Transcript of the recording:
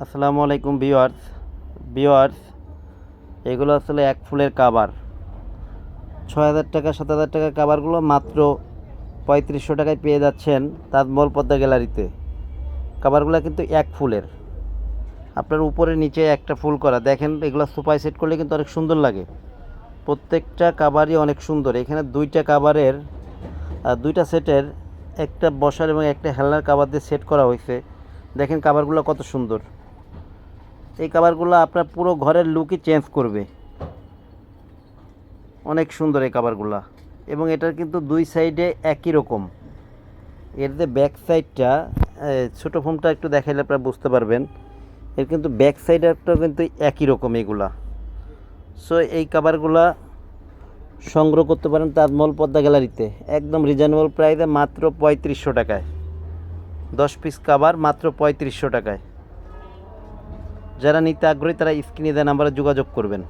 আসসালামু আলাইকুম viewers viewers এগুলো আসলে এক ফুলের কাবার। ছয় হাজার টাকা, সাত হাজার টাকার কাবারগুলো মাত্র পঁয়ত্রিশশো টাকায় পেয়ে যাচ্ছেন তাজমহল পদ্মা গ্যালারিতে। কাবারগুলো কিন্তু এক ফুলের। আপনার উপরে নিচে একটা ফুল করা। দেখেন, এগুলো সোফায় সেট করলে কিন্তু অনেক সুন্দর লাগে। প্রত্যেকটা কাবারই অনেক সুন্দর। এখানে দুইটা কাবারের দুইটা সেটের, একটা বসার এবং একটা হেলনার কাবার দিয়ে সেট করা হয়েছে। দেখেন কাবারগুলো কত সুন্দর। এই কাবারগুলো আপনার পুরো ঘরের লুকই চেঞ্জ করবে। অনেক সুন্দর এই কাবারগুলো এবং এটার কিন্তু দুই সাইডে একই রকম। এর যে ব্যাক সাইডটা ছোটো ফোমটা একটু দেখাইলে আপনারা বুঝতে পারবেন। এর কিন্তু ব্যাক সাইডটাও কিন্তু একই রকম এগুলা। সো এই কাবারগুলা সংগ্রহ করতে পারেন তাজমহল পদ্মা গ্যালারিতে একদম রিজনেবল প্রাইসে মাত্র পঁয়ত্রিশশো টাকায়। দশ পিস কাবার মাত্র পঁয়ত্রিশশো টাকায়। যারা নিতে আগ্রহী, তারা স্ক্রিনে দেওয়া নাম্বারে যোগাযোগ করবেন।